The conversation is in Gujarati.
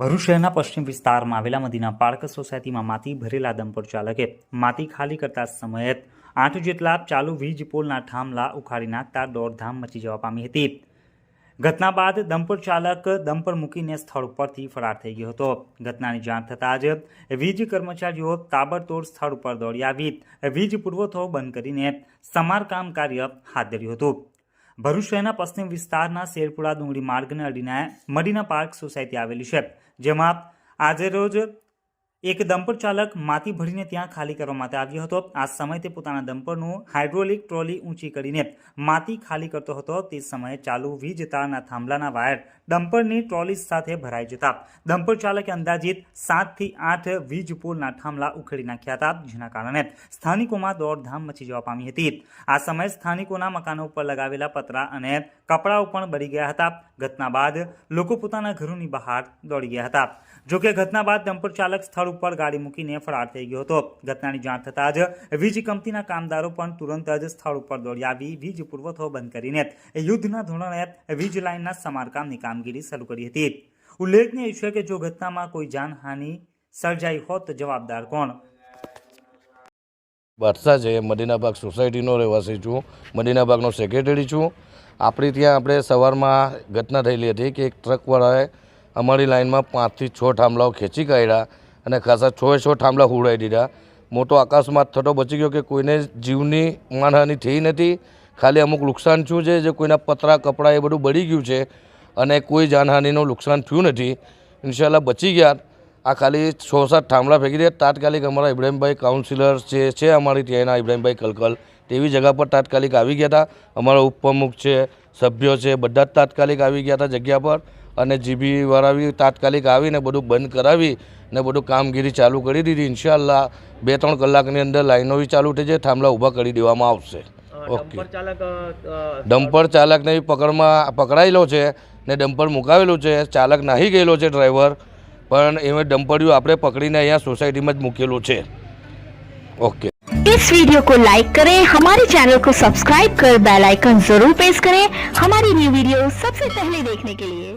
ભરૂચ શહેરના પશ્ચિમ વિસ્તારમાં આવેલા મદીના પાર્ક સોસાયટીમાં માટી ભરેલા ડમ્પર ચાલકે માટી ખાલી કરતા સમયે આઠ જેટલા ચાલુ વીજ પોલના થાંભલા ઉખાડી નાખતા દોડધામ મચી જવા પામી હતી. ઘટના બાદ ડમ્પર ચાલક ડમ્પર મૂકીને સ્થળ ઉપરથી ફરાર થઈ ગયો હતો. ઘટનાની જાણ થતાં જ વીજ કર્મચારીઓ તાબડતોડ સ્થળ ઉપર દોડી આવી. વીજ પુરવઠો બંધ કરીને સમારકામ કાર્ય હાથ ધર્યું હતું. ભરૂચ શહેરના પશ્ચિમ વિસ્તારના શેરપુરા ડુંગળી માર્ગને અડીને મડીના પાર્ક સોસાયટી આવેલી છે, જેમાં આજે રોજ એક ડમ્પર ચાલક માટી ભરીને ત્યાં ખાલી કરવા માટે આવ્યો હતો. આ સમયે તે પોતાના ડમ્પરનું હાઇડ્રોલિક ટ્રોલી ઊંચી કરીને માટી ખાલી કરતો હતો. તે સમયે ચાલુ વીજ તારના થાંભલાના વાયર ડમ્પરની ટ્રોલી સાથે ભરાઈ જતા ડમ્પર ચાલકે અંદાજિત સાતથી આઠ વીજ પોલના થાંભલા ઉખેડી નાખ્યા હતા, જેના કારણે સ્થાનિકોમાં દોડધામ મચી જવા પામી હતી. આ સમયે સ્થાનિકોના મકાનો ઉપર લગાવેલા પતરા અને કપડાઓ પણ બળી ગયા હતા. ઘટના બાદ લોકો પોતાના ઘરોની બહાર દોડી ગયા હતા. જોકે ઘટના બાદ ડમ્પર ચાલક સ્થળ ઉપર ગાડી મૂકીને ફરાર થઈ ગયો હતો. ઘટનાની જાણ થતાં જ વીજ કંપનીના કામદારો પણ તુરંત જ સ્થળ ઉપર દોડી આવી, વીજ પુરવઠો બંધ કરીને યુદ્ધના ધોરણે વીજ લાઇનના સમારકામની કામગીરી શરૂ કરી હતી. ઉલ્લેખનીય છે કે જો ઘટનામાં કોઈ જાનહાનિ સર્જાઈ હોત તો જવાબદાર કોણ? બરસા છે મદીનાબાગ સોસાયટીનો રહેવાસી છું, મદીનાબાગનો સેક્રેટરી છું. આપણી ત્યાં આપણે સવારમાં ઘટના થયેલી હતી કે એક ટ્રકવાળાએ અમારી લાઇનમાં પાંચથી છ થાંભલાઓ ખેંચી કાઢ્યા. અને ખાસા છ છો થાંભલા હુડાઈ દીધા. મોટો અકસ્માત થતો બચી ગયો કે કોઈને જીવની માનહાનિ થઈ નથી. ખાલી અમુક નુકસાન થયું છે જે કોઈના પતરા, કપડાં એ બધું બળી ગયું છે અને કોઈ જાનહાનિનું નુકસાન થયું નથી. ઇન્શાલ્લાહ બચી ગયા. આ ખાલી છ સાત થાંભલા ફેંકી દે. તાત્કાલિક અમારા ઇબ્રાહીમભાઈ કાઉન્સિલર જે છે અમારી ત્યાંના ઇબ્રાહીમભાઈ કલકલ તેવી જગા પર તાત્કાલિક આવી ગયા હતા. અમારા ઉપપ્રમુખ છે, સભ્યો છે, બધા જ તાત્કાલિક આવી ગયા હતા જગ્યા પર. અને જીબી વાળા બી તાત્કાલિક આવીને બધું બંધ કરાવી ને બધું કામગીરી ચાલુ કરી દીધી ઇન્શાલ્લાહ બે ત્રણ કલાકની અંદર લાઈનો બી ચાલુ થઈ જાય થાંભલા ઊભા કરી દેવામાં આવશે ઓકે ડમ્પર ચાલક અ, અ, ડમ્પર ચાલકને બી પકડમાં પકડાયેલો છે ને ડમ્પર મુકાવેલું છે ચાલક નાહી ગયેલો છે ડ્રાઈવર પણ એમાં ડમ્પરિયું આપણે પકડીને અહીંયા સોસાયટીમાં જ મૂકેલું છે ઓકે इस वीडियो को लाइक करें हमारे चैनल को सब्सक्राइब कर बेल आइकन जरूर प्रेस करें हमारी न्यू वीडियो सबसे पहले देखने के लिए